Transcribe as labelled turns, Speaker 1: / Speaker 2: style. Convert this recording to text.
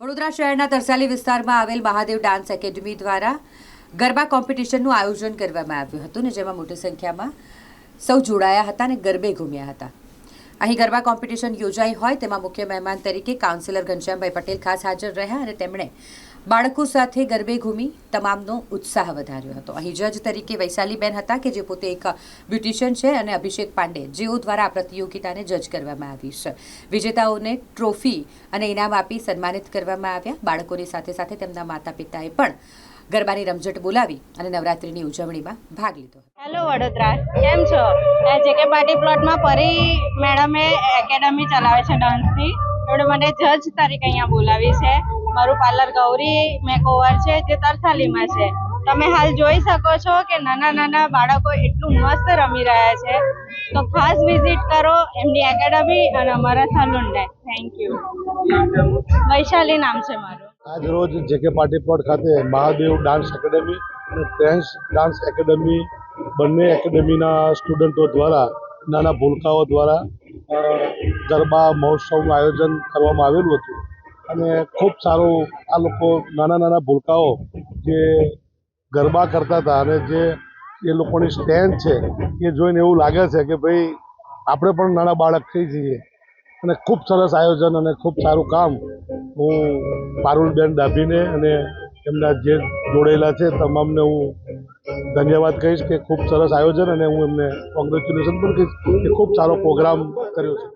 Speaker 1: વડોદરા શહેરના તરસાલી વિસ્તારમાં આવેલ મહાદેવ ડાન્સ એકેડમી દ્વારા ગરબા કોમ્પિટિશનનું આયોજન કરવામાં આવ્યું હતું ને જેમાં મોટી સંખ્યામાં સૌ જોડાયા હતા અને ગરબે ઘૂમ્યા હતા. અહીં ગરબા કોમ્પિટિશન યોજાઈ હોય તેમાં મુખ્ય મહેમાન તરીકે કાઉન્સિલર ઘનશ્યામભાઈ પટેલ ખાસ હાજર રહ્યા અને તેમણે બાળકો સાથે ગરબે ઘૂમી તમામનો ઉત્સાહ વધાર્યો હતો. અહીં જજ તરીકે વૈશાલીબેન હતા કે જે પોતે એક બ્યુટિશિયન છે અને અભિષેક પાંડે, જેઓ દ્વારા આ પ્રતિયોગિતાને જજ કરવામાં આવી છે. વિજેતાઓને ટ્રોફી અને ઇનામ આપી સન્માનિત કરવામાં આવ્યા. બાળકોની સાથે સાથે તેમના માતા પિતાએ પણ ગરબાની રમઝટ બોલાવી અને નવરાત્રિની ઉજવણીમાં ભાગ લીધો
Speaker 2: હેલો વડોદરા, કેમ છો? જેકે પાર્ટી પ્લોટમાં પરી મેડમે એકેડમી ચલાવે છે ડાન્સની એમણે મને જજ તરીકે અહીંયા બોલાવી છે. મારું પાર્લર ગૌરી મેકઓવર છે, જે તરસાલીમાં છે. તમે હાલ જોઈ શકો છો કે નાના નાના બાળકો એટલું મસ્ત રમી રહ્યા છે. તો ખાસ વિઝિટ કરો એમની એકેડમી અને અમારા સલૂનને. થેન્ક યુ વૈશાલી નામ છે મારું.
Speaker 3: આજ રોજ જેકે કે પ્લોટ ખાતે મહાદેવ ડાન્સ એકેડમી અને ટ્રેન્સ ડાન્સ એકેડમી બંને એકેડમીના સ્ટુડન્ટો દ્વારા, નાના ભૂલકાઓ દ્વારા ગરબા મહોત્સવનું આયોજન કરવામાં આવેલું હતું. અને ખૂબ સારું આ લોકો નાના નાના ભૂલકાઓ જે ગરબા કરતા હતા અને જે એ લોકોની સ્ટેન્ડ છે એ જોઈને એવું લાગે છે કે ભાઈ આપણે પણ નાના બાળક થઈ જઈએ. અને ખૂબ સરસ આયોજન અને ખૂબ સારું કામ હું પારુલબેન ડાભીને અને એમના જે જોડેલા છે તમામને હું ધન્યવાદ કહીશ કે ખૂબ સરસ આયોજન અને હું એમને કોંગ્રેચ્યુલેશન પણ કહીશ કે ખૂબ સારો પ્રોગ્રામ કર્યો છે.